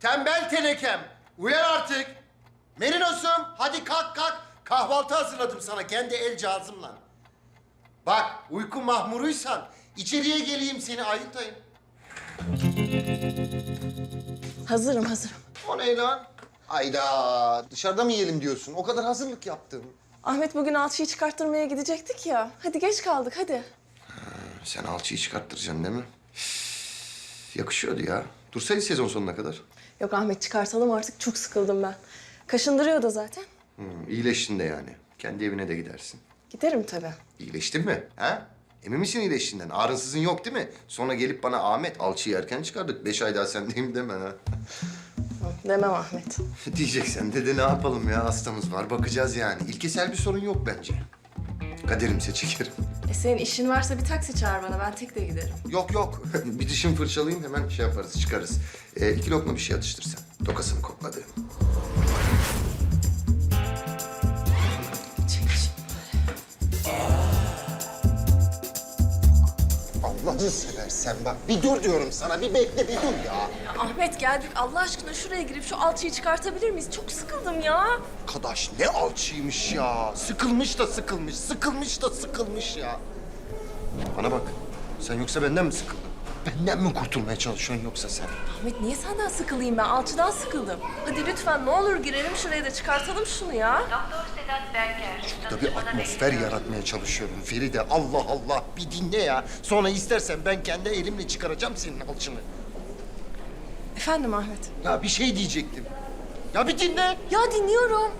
tembel tenekem. Uyan artık. Merinos'um, hadi kalk kalk. Kahvaltı hazırladım sana kendi el cihazımla. Bak, uyku mahmuruysan içeriye geleyim seni ayıltayım. Hazırım hazırım. O ne lan? Ayda dışarıda mı yiyelim diyorsun? O kadar hazırlık yaptım. Ahmet bugün alçıyı çıkarttırmaya gidecektik ya. Hadi geç kaldık hadi. Sen alçıyı çıkarttıracaksın değil mi? Yakışıyordu ya. Dursaydı sezon sonuna kadar. Yok Ahmet çıkartalım artık çok sıkıldım ben. Kaşındırıyor da zaten. Hmm, iyileştin de yani. Kendi evine de gidersin. Giderim tabii. İyileştin mi? Ha? Emin misin iyileştiğinden? Ağrınsızın yok değil mi? Sonra gelip bana Ahmet alçıyı erken çıkardık. Beş ay daha sendeyim deme ha. Demem Ahmet. Diyeceksen de, de ne yapalım ya hastamız var. Bakacağız yani. İlkesel bir sorun yok bence. Kaderimse çekerim. E senin işin varsa bir taksi çağır bana ben tek de giderim. Yok yok. bir dişim fırçalayayım hemen şey yaparız çıkarız. Ee, iki lokma bir şey atıştır sen. Tokasını kokladı. Allah'ını seversen bak bir dur diyorum sana. Bir bekle bir dur ya. Ahmet geldik Allah aşkına şuraya girip şu alçıyı çıkartabilir miyiz? Çok sıkıldım ya. Arkadaş ne alçıymış ya. Sıkılmış da sıkılmış, sıkılmış da sıkılmış ya. Bana bak. Sen yoksa benden mi sıkıldın? Benden mi kurtulmaya çalışıyorsun yoksa sen? Ahmet niye senden sıkılayım ben? Alçıdan sıkıldım. Hadi lütfen ne olur girelim şuraya da çıkartalım şunu ya. Doktor Sedat Berker. Burada bir atmosfer yaratmaya çalışıyorum Feride. Allah Allah bir dinle ya. Sonra istersen ben kendi elimle çıkaracağım senin alçını. Efendim Ahmet. Ya bir şey diyecektim. Ya bir dinle. Ya dinliyorum.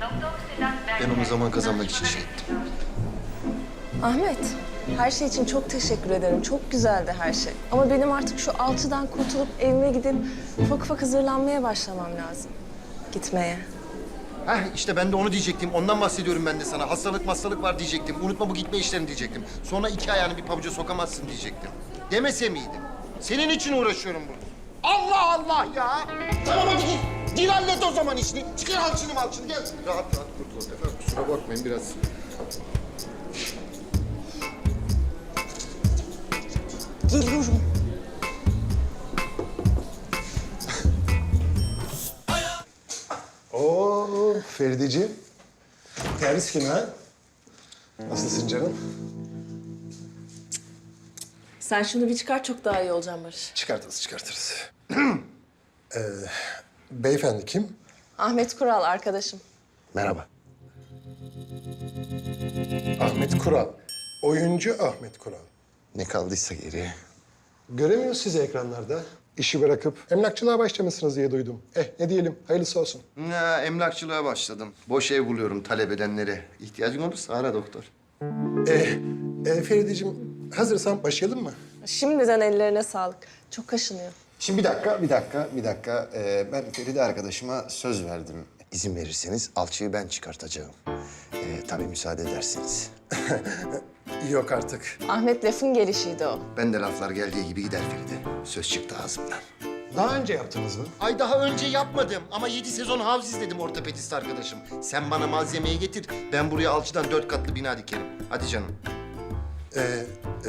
Doktor Sedat Berker. Ben onu zaman kazanmak için şey ettim. Ahmet, her şey için çok teşekkür ederim. Çok güzeldi her şey. Ama benim artık şu alçıdan kurtulup evime gidip ufak ufak hazırlanmaya başlamam lazım. Gitmeye. Heh işte ben de onu diyecektim. Ondan bahsediyorum ben de sana. Hastalık hastalık var diyecektim. Unutma bu gitme işlerini diyecektim. Sonra iki ayağını bir pabuca sokamazsın diyecektim. Demese miydim? Senin için uğraşıyorum burada. Allah Allah ya! Tamam hadi git. Gir hallet o zaman işini. Çıkar alçını malçını gel. Rahat rahat kurtul. Efendim kusura bakmayın biraz. Geliyorum. Oo Ferideciğim. Terlis kim ha? Nasılsın canım? Sen şunu bir çıkar çok daha iyi olacağım Barış. Çıkartırız, çıkartırız. ee, beyefendi kim? Ahmet Kural arkadaşım. Merhaba. Ahmet Kural. Oyuncu Ahmet Kural. Ne kaldıysa geriye. Göremiyoruz sizi ekranlarda. İşi bırakıp emlakçılığa başlamışsınız diye duydum. Eh ne diyelim, hayırlısı olsun. Ya, emlakçılığa başladım. Boş ev buluyorum talep edenlere. İhtiyacın olursa ara doktor. Eh, e, Ferideciğim hazırsan başlayalım mı? Şimdiden ellerine sağlık. Çok kaşınıyor. Şimdi bir dakika, bir dakika, bir dakika. Ee, ben Feride arkadaşıma söz verdim. İzin verirseniz alçıyı ben çıkartacağım. Ee, tabii müsaade ederseniz. Yok artık. Ahmet lafın gelişiydi o. Ben de laflar geldiği gibi gider Feride. Söz çıktı ağzımdan. Daha önce yaptınız mı? Ay daha önce yapmadım ama yedi sezon havz izledim ortopedist arkadaşım. Sen bana malzemeyi getir, ben buraya alçıdan dört katlı bina dikerim. Hadi canım. Ee,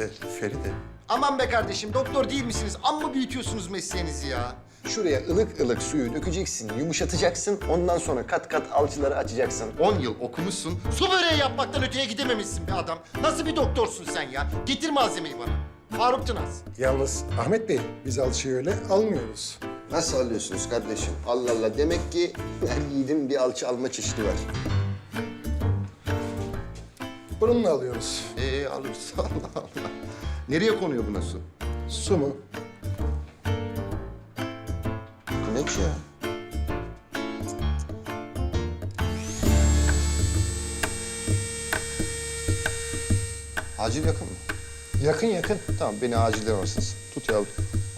e, Feride. Aman be kardeşim, doktor değil misiniz? Amma büyütüyorsunuz mesleğinizi ya. Şuraya ılık ılık suyu dökeceksin, yumuşatacaksın. Ondan sonra kat kat alçıları açacaksın. On yıl okumuşsun, su böreği yapmaktan öteye gidememişsin be adam. Nasıl bir doktorsun sen ya? Getir malzemeyi bana. Faruk Tınaz. Yalnız Ahmet Bey, biz alçıyı öyle almıyoruz. Nasıl alıyorsunuz kardeşim? Allah Allah. Demek ki her yiğidin bir alçı alma çeşidi var. Bununla alıyoruz. Ee alırız Allah Allah. Nereye konuyor buna su? Su mu? Ne ki ya? Acil yakın mı? Yakın yakın. Tamam beni acilden alırsınız. Tut yavrum.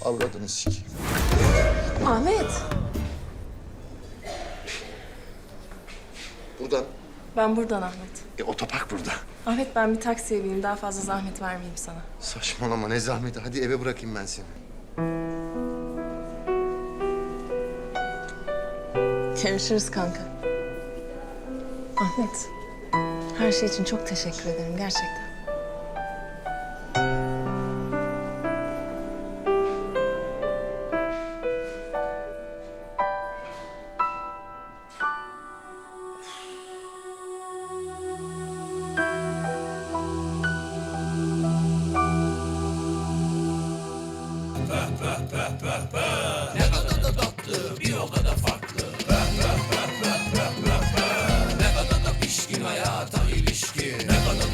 Avradını sik. Ahmet, Buradan. ben buradan Ahmet. E otopark burada. Ahmet ben bir taksiye bineyim. Daha fazla zahmet vermeyeyim sana. Saçmalama ne zahmeti. Hadi eve bırakayım ben seni. Görüşürüz kanka. Ahmet, her şey için çok teşekkür ederim gerçekten. Ne kadar tatlı bir o kadar farklı. Ne kadar da pişkin hayata.